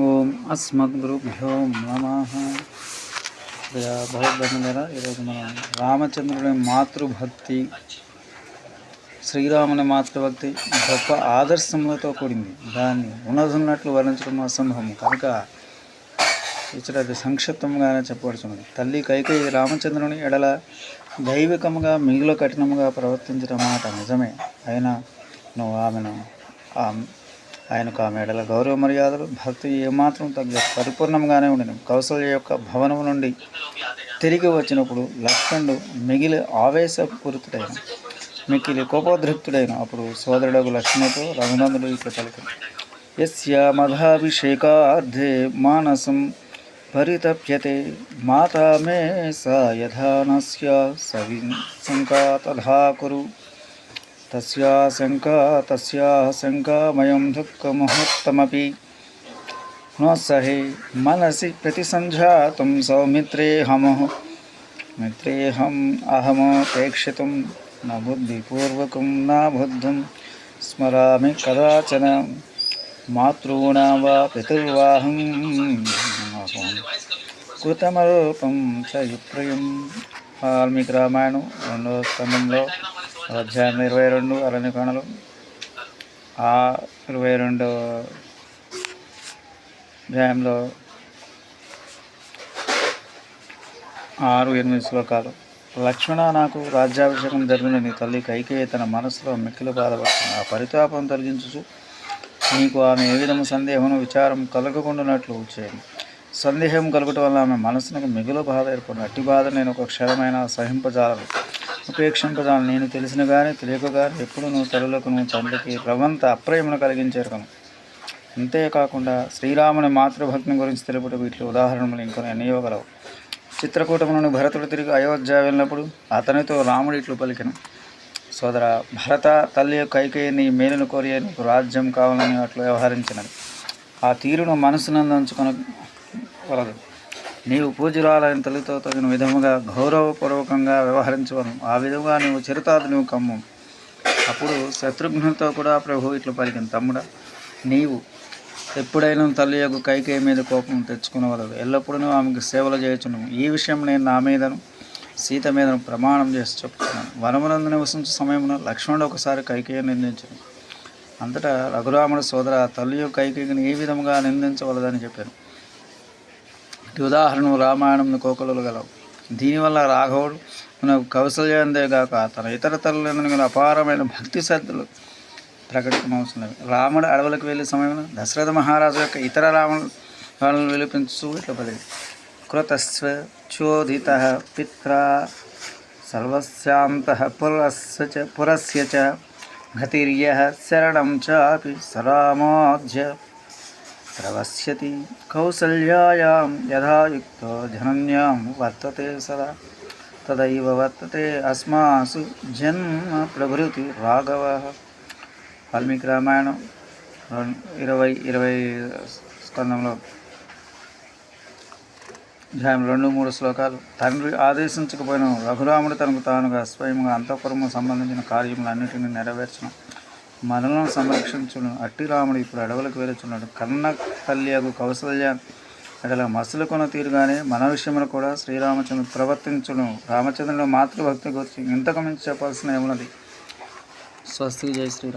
ఓం అస్మద్గురుభ్యో నమ. భగవద్బంధులరా ఈరోజు మనం రామచంద్రుని మాతృభక్తి శ్రీరాముని మాతృభక్తి గొప్ప ఆదర్శములతో కూడింది. దాన్ని ఉన్నదున్నట్లు వర్ణించడం అసంభవం. కనుక ఇచ్చట అది సంక్షిప్తంగానే చెప్పవలసినది తల్లి కైకేయి రామచంద్రుని ఎడల దైవికముగా మిగిలో కఠినముగా ప్రవర్తించడం మాట నిజమే. అయినా నువ్వు ఆమెను ఆయనకు ఆ మేడల గౌరవ మర్యాదలు భక్తి ఏమాత్రం తగ్గ పరిపూర్ణంగానే ఉండిన. కౌశల్య యొక్క భవనం నుండి తిరిగి వచ్చినప్పుడు లక్ష్మణుడు మిగిలి ఆవేశపూరితుడైన మిక్కిలి కోపోద్రిక్తుడైన అప్పుడు సోదరుడు లక్ష్మణతో రఘునందుడు ఇట్లా పలికి యస్య మధాభిషేకార్థే మానసం పరితప్యతే మాతా మే సా యథా సవి శంకా తథా కురు తస్యా శంకా తస్యా శంకామయం దుఃఖముహూర్తమపి పునఃసహే మనసి ప్రతిసంజాతం సౌమిత్రేహము మిత్రేహం అహమపేక్షితుం నా బుద్ధిపూర్వకం నా బుద్ధం స్మరామి కదాచన మాతృణా వా పితుర్వాహం కృతమరూపం చ విప్రయం వాల్మీకి రామాయణం రెండవ స్థంభంలో అధ్యాయం ఇరవై రెండు అరణ్యకాణలు ఆ ఇరవై రెండు అధ్యాయంలో ఆరు ఎనిమిది శ్లోకాలు. లక్ష్మణ నాకు రాజ్యాభిషేకం జరిగిన నీ తల్లి కైకేయి తన మనసులో మిక్కిలు బాధపడుతుంది ఆ పరితాపం తొలగించు నీకు ఆమె ఏ విధము సందేహమును విచారం కలగకుండానట్లు చేయండి. సందేహం కలుగటం వల్ల ఆమె మనసునకు మిగులు బాధ ఏర్పడిన అట్టి బాధ నేను ఒక క్షణమైన సహింపజాలను ఉపేక్షింపజాలను నేను తెలిసిన కానీ తెలియక కానీ ఎప్పుడు నువ్వు తల్లులకు నువ్వు తండ్రికి రవంత అప్రయమును కలిగించేరుకను అంతేకాకుండా శ్రీరాముని మాతృభక్తిని గురించి తెలుపుటకు ఇట్లా ఉదాహరణలు ఇంకొని ఎన్నయో గలవు చిత్రకూటము భరతుడు తిరిగి అయోధ్య వెళ్ళినప్పుడు అతనితో రాముడు ఇట్లు పలికెను. సోదర భరత తల్లి కైకేయి నీ మేలును కోరి నీకు రాజ్యం కావాలని అట్లు వ్యవహరించినది. ఆ తీరును మనసునందు నీవు పూజరాలైన తల్లితో తగిన విధముగా గౌరవపూర్వకంగా వ్యవహరించవను ఆ విధంగా నీవు చిరుతాదు నువ్వు కమ్ము. అప్పుడు శత్రుఘ్నులతో కూడా ప్రభు ఇట్లు పలికిన తమ్ముడా నీవు ఎప్పుడైనా తల్లి యొక్క కైకేయి మీద కోపం తెచ్చుకునవలదు. ఎల్లప్పుడూ ఆమెకు సేవలు చేయొచ్చును ఈ విషయం నేను నా మీదను సీత మీదను ప్రమాణం చేసి చెప్తున్నాను వనమునందు నివసించే సమయంలో లక్ష్మణుడు ఒకసారి కైకేయ నిందించను. అంతటా రఘురాముడు సోదర తల్లి యొక్క కైకేయిని ఏ విధముగా నిందించవలదని చెప్పాను. ఇటు ఉదాహరణ రామాయణం కోకలు గలవు. దీనివల్ల రాఘవుడు మనకు కౌశల్యందేగాక తన ఇతర తల్లులందరికీ అపారమైన భక్తి శ్రద్ధలు ప్రకటితమవుతున్నవి రాముడు అడవులకు వెళ్ళే సమయంలో దశరథ మహారాజు యొక్క ఇతర రాముడు వాళ్ళని విలిపించు ఇట్లా పది కృతస్వ చోదిత పిత్ర సర్వశాంత పురస్య చ పురస్య చ గతిర్య శరణం చాపి సరామాధ్య ప్రవశ్యతి కౌసల్యాయాం యథాయుక్తో జనన్యాం వర్తతే సదా తదైవ వర్తతే అస్మాసు జన్మ ప్రభృతి రాఘవ వాల్మీకి రామాయణం ఇరవై ఇరవై స్కందంలో అధ్యాయం రెండు మూడు శ్లోకాలు తండ్రి ఆదేశించకపోయిన రఘురాముడు తనకు తానుగా స్వయంగా అంతఃపురము సంబంధించిన కార్యములన్నిటిని నెరవేర్చడం మనలను సంరక్షించును. అట్టి రాముడు ఇప్పుడు అడవులకు వెళ్ళుచున్నాడు. కన్న తల్లియకు కౌసల్య అడల మసులు కొన తీరుగానే మన విషయంలో కూడా శ్రీరామచంద్రుడు ప్రవర్తించును. రామచంద్రుడు మాతృభక్తి గురించి ఇంతకు మించి చెప్పాల్సిన ఏమున్నది? స్వస్తి. జై శ్రీరామ్.